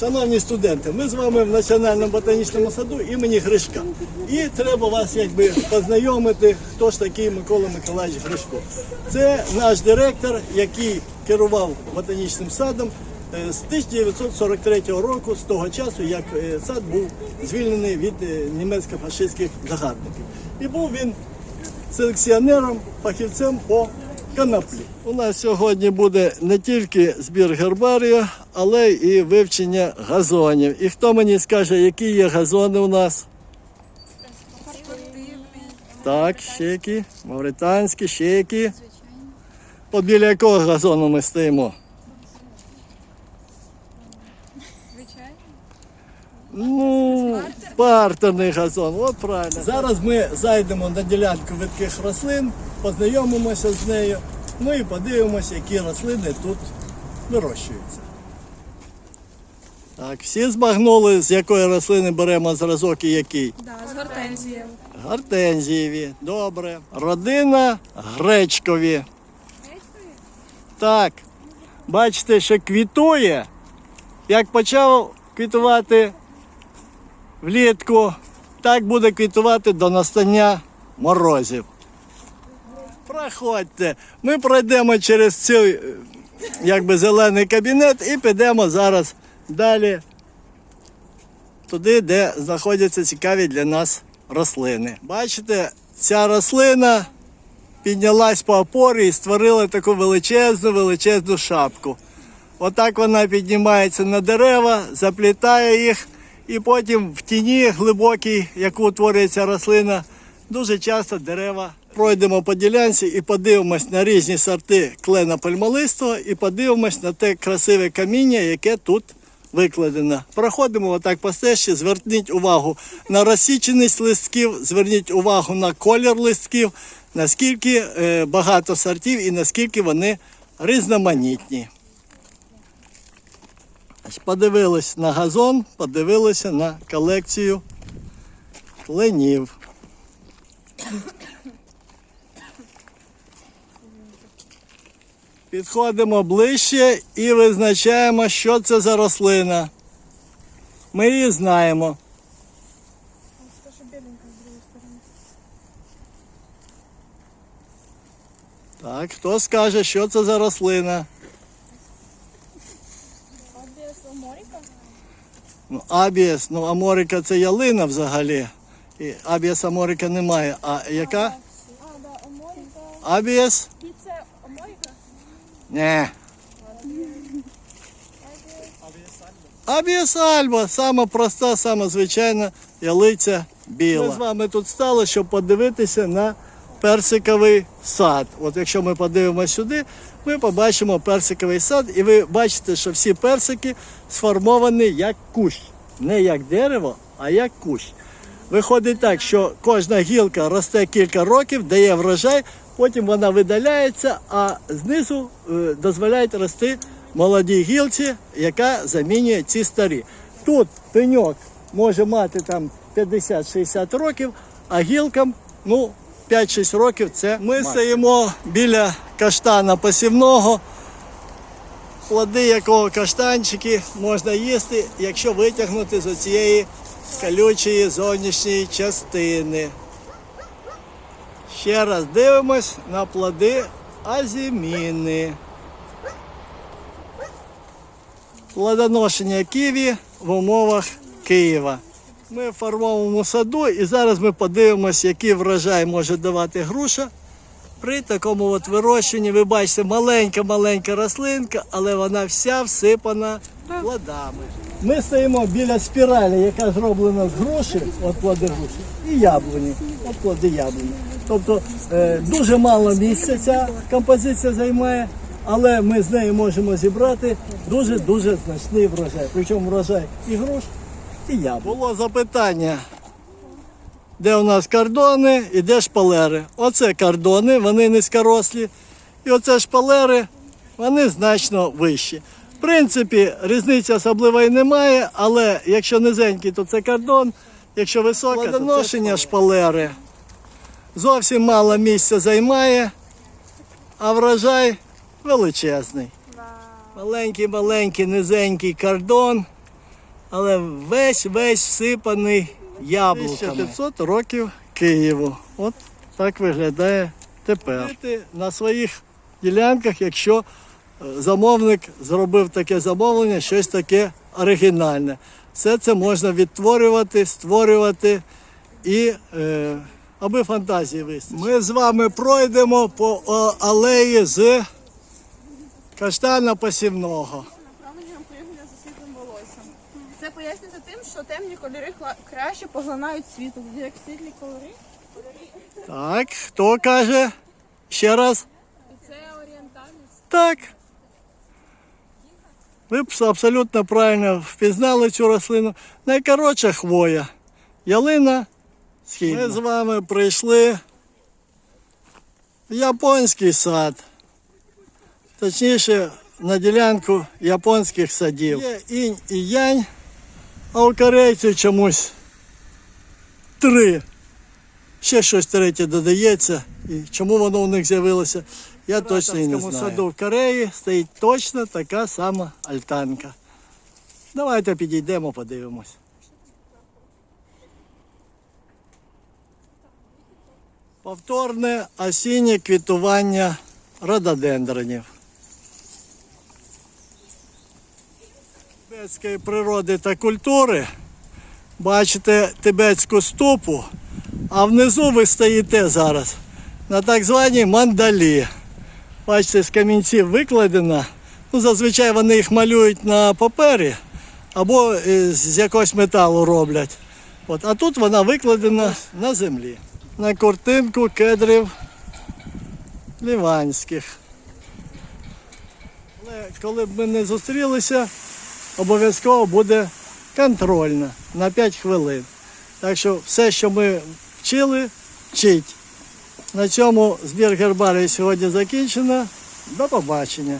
Шановні студенти, ми з вами в Національному ботанічному саду імені Гришка. І треба вас якби познайомити, хто ж такий Микола Миколаївич Гришко. Це наш директор, який керував ботанічним садом е, з 1943 року, з того часу, як е, сад був звільнений від е, німецько-фашистських загарбників. І був він селекціонером, фахівцем по коноплі. У нас сьогодні буде не тільки збір гербарію, але і вивчення газонів. І хто мені скаже, які є газони у нас? Так, ще які? Мавританські, ще які? От біля якого газону ми стоїмо? Ну, партерний газон, от правильно. Зараз ми зайдемо на ділянку видких рослин, познайомимося з нею, ну і подивимося, які рослини тут вирощуються. Так, всі збагнули, з якої рослини беремо зразок і який? Да, з гортензією. Гортензієві. Добре. Родина гречкові. Гречкові? Так. Бачите, що квітує. Як почав квітувати влітку, так буде квітувати до настання морозів. Проходьте. Ми пройдемо через цей е, якби зелений кабінет і підемо зараз далі туди, де знаходяться цікаві для нас рослини. Бачите, ця рослина піднялась по опорі і створила таку величезну, величезну шапку. Отак вона піднімається на дерева, заплітає їх, і потім в тіні глибокій, яку утворюється рослина, дуже часто дерева. Пройдемо по ділянці і подивимось на різні сорти клена пальмолистого і подивимось на те красиве каміння, яке тут викладено. Проходимо отак по стежці, зверніть увагу на розсіченість листків, зверніть увагу на колір листків, наскільки е, багато сортів і наскільки вони різноманітні. Ось Подивились на газон, подивилися на колекцію кленів. Підходимо ближче і визначаємо, що це за рослина. Ми її знаємо. Так, хто скаже, що це за рослина? Абіас Аморіка? Ну, абієс, ну аморика це ялина взагалі. І абієс аморика немає. А яка? А, да, Аморіка. Абієс? І це Аморіка? Ні. Абієс альба, сама проста, сама звичайна ялиця біла. Ми з вами тут стали, щоб подивитися на персиковий сад. От якщо ми подивимося сюди, ми побачимо персиковий сад, і ви бачите, що всі персики сформовані як кущ. Не як дерево, а як кущ. Виходить так, що кожна гілка росте кілька років, дає врожай, потім вона видаляється, а знизу е, дозволяють рости молодій гілці, яка замінює ці старі. Тут пеньок може мати там 50-60 років, а гілкам ну, 5-6 років це ми стоїмо біля каштана посівного, плоди якого каштанчики можна їсти, якщо витягнути з цієї колючої зовнішньої частини. Ще раз дивимось на плоди азіміни. Плодоношення ківі в умовах Києва. Ми в фармовому саду і зараз ми подивимося, який врожай може давати груша. При такому от вирощенні ви бачите маленька-маленька рослинка, але вона вся всипана плодами. Ми стоїмо біля спіралі, яка зроблена з груші, от плоди груші, і яблуні, от плоди яблуні. Тобто е, дуже мало місця ця композиція займає, але ми з нею можемо зібрати дуже-дуже значний врожай. Причому врожай і груш, і яблук. Було запитання, де у нас кордони і де шпалери. Оце кордони, вони низькорослі. І оце шпалери, вони значно вищі. В принципі, різниці особливої немає, але якщо низенький, то це кордон, якщо високий, то це шпалери. Зовсім мало місця займає, а врожай величезний. Маленький, маленький, низенький кордон. але весь весь всипаний яблуками. 1500 років Києву. От так виглядає тепер. На своїх ділянках, якщо е, замовник зробив таке замовлення, щось таке оригінальне. Все це можна відтворювати, створювати і е, аби фантазії вистачило. Ми з вами пройдемо по о, алеї з каштана посівного. Це пояснюється тим, що темні кольори краще поглинають світло, як світлі кольори. Так, хто каже? Ще раз. Це орієнтальність. Так. Ви б абсолютно правильно впізнали цю рослину. Найкоротша хвоя. Ялина східна. Ми з вами прийшли в японський сад. Точніше, на ділянку японських садів. Є інь і янь, а у корейців чомусь три. Ще щось третє додається. І чому воно у них з'явилося, я точно і не знаю. саду в Кореї стоїть точно така сама альтанка. Давайте підійдемо, подивимось. Повторне осіннє квітування рододендронів. Тибетської природи та культури бачите тибетську ступу, а внизу ви стоїте зараз на так званій мандалі. Бачите, з камінців викладена. Ну, зазвичай вони їх малюють на папері або е, з якогось металу роблять. От, а тут вона викладена на землі. На картинку кедрів ліванських. Але коли б ми не зустрілися, обов'язково буде контрольна на 5 хвилин. Так що все, що ми вчили, вчить. На цьому збір гербарії сьогодні закінчено. До побачення.